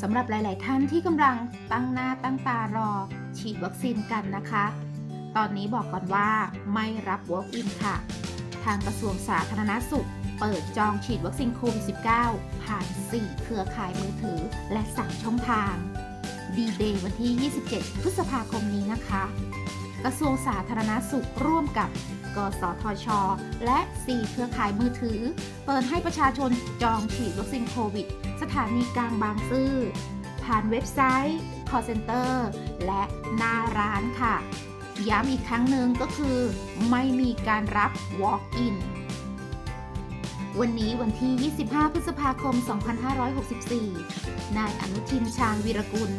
สำหรับหลาย ๆ ท่านที่กำลังตั้งหน้าตั้งตารอ ฉีดวัคซีนกันนะคะ ตอนนี้บอกก่อนว่าไม่รับ Walk-in ค่ะ ทางกระทรวงสาธารณสุข เปิดจองฉีดวัคซีนโควิด -19 ผ่าน 4 เครือข่ายมือถือ และ3ช่องทาง ดีเดย์วันที่ 27 พฤษภาคมนี้นะคะ กระทรวงสาธารณสุขร่วมกับ กสทช และ 4 เครือข่ายมือถือ เปิดให้ประชาชนจองฉีดวัคซีนโควิด สถานีกลางบางซื่อ ผ่านเว็บไซต์ call center และหน้าร้านค่ะ ย้ำอีกครั้งหนึ่งก็คือ ไม่มีการรับ walk-in วันนี้วันที่ 25 พฤษภาคม 2564 นายอนุทินชาญวีรกุล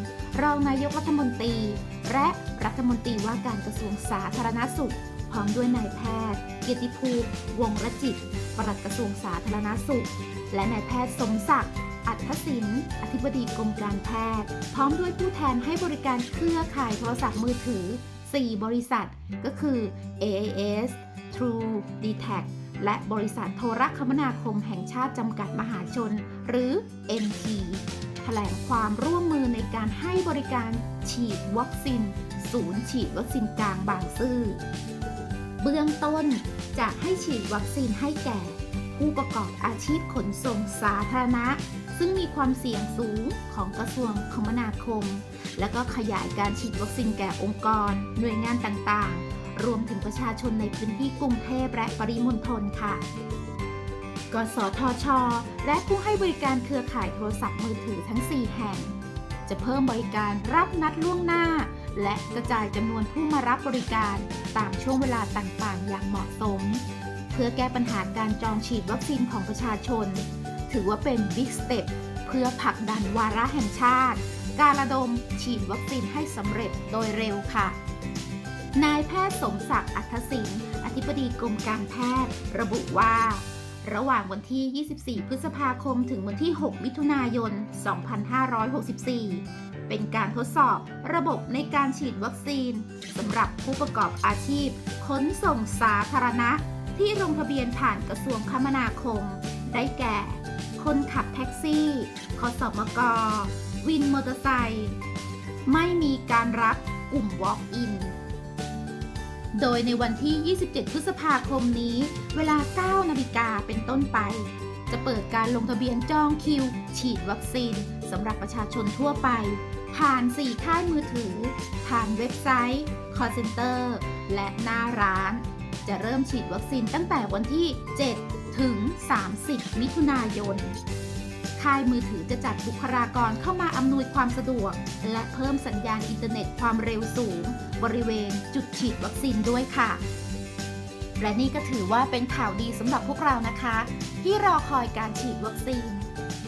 รองนายกรัฐมนตรี และรัฐมนตรีว่าการกระทรวงสาธารณสุข ร้อมด้วยนายแพทย์เกียรติภูมิวงรจิต ปลัดกระทรวงสาธารณสุข และนายแพทย์สมศักดิ์อัธศินอธิบดีกรมการแพทย์ พร้อมด้วยผู้แทนให้บริการเครือข่ายโทรศัพท์มือถือ 4 บริษัท ก็คือ AIS True d t a c และบริษัทโทรคมนาคมแห่งชาติจำกัดมหาชน หรือ NT แถลงความร่วมมือในการให้บริการฉีดวัคซีน ศูนย์ฉีดวัคซีนกลางบางซื่อ เบื้องต้นจะให้ฉีดวัคซีนให้แก่ ผู้ประกอบอาชีพขนส่งสาธารณะ ซึ่งมีความเสี่ยงสูงของกระทรวงคมนาคม และก็ขยายการฉีดวัคซีนแก่องค์กร หน่วยงานต่างๆ รวมถึงประชาชนในพื้นที่กรุงเทพและปริมณฑลค่ะกสทช และผู้ให้บริการเครือข่ายโทรศัพท์มือถือทั้ง 4 แห่ง จะเพิ่มบริการรับนัดล่วงหน้า และกระจายจำนวนผู้มารับบริการตามช่วงเวลาต่างๆ อย่างเหมาะสม เพื่อแก้ปัญหาการจองฉีดวัคซีนของประชาชน ถือว่าเป็นบิ๊กสเต็ปเพื่อผลักดันวาระแห่งชาติ การระดมฉีดวัคซีนให้สำเร็จโดยเร็วค่ะ นายแพทย์สมศักดิ์อัธศินอธิบดีกรมการแพทย์ ระบุว่าระหว่างวันที่ 24 พฤษภาคม ถึงวันที่ 6 มิถุนายน 2564 เป็นการทดสอบระบบในการฉีดวัคซีนสำหรับผู้ประกอบอาชีพ ขนส่งสาธารณะ ที่ลงทะเบียนผ่านกระทรวงคมนาคม ได้แก่ คนขับแท็กซี่คสมก วินมอเตอร์ไซค์ไม่มีการรับกลุ่ม Walk-in โดยในวันที่ 27 พฤษภาคมนี้ เวลา 9 นาฬิกาเป็นต้นไป จะเปิดการลงทะเบียนจองคิว ฉีดวัคซีนสำหรับประชาชนทั่วไป ผ่าน 4 ค่ายมือถือ ผ่านเว็บไซต์ call center และหน้าร้าน จะเริ่มฉีดวัคซีนตั้งแต่วันที่ 7 ถึง 30 มิถุนายน ค่ายมือถือจะจัดบุคลากรเข้ามาอำนวยความสะดวก และเพิ่มสัญญาณอินเทอร์เน็ตความเร็วสูง บริเวณจุดฉีดวัคซีนด้วยค่ะ และนี่ก็ถือว่าเป็นข่าวดีสำหรับพวกเรานะคะ ที่รอคอยการฉีดวัคซีน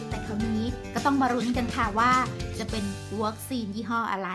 แต่คราวนี้ก็ต้องมารุ้นกันค่ะว่า จะเป็นวัคซีนยี่ห้ออะไร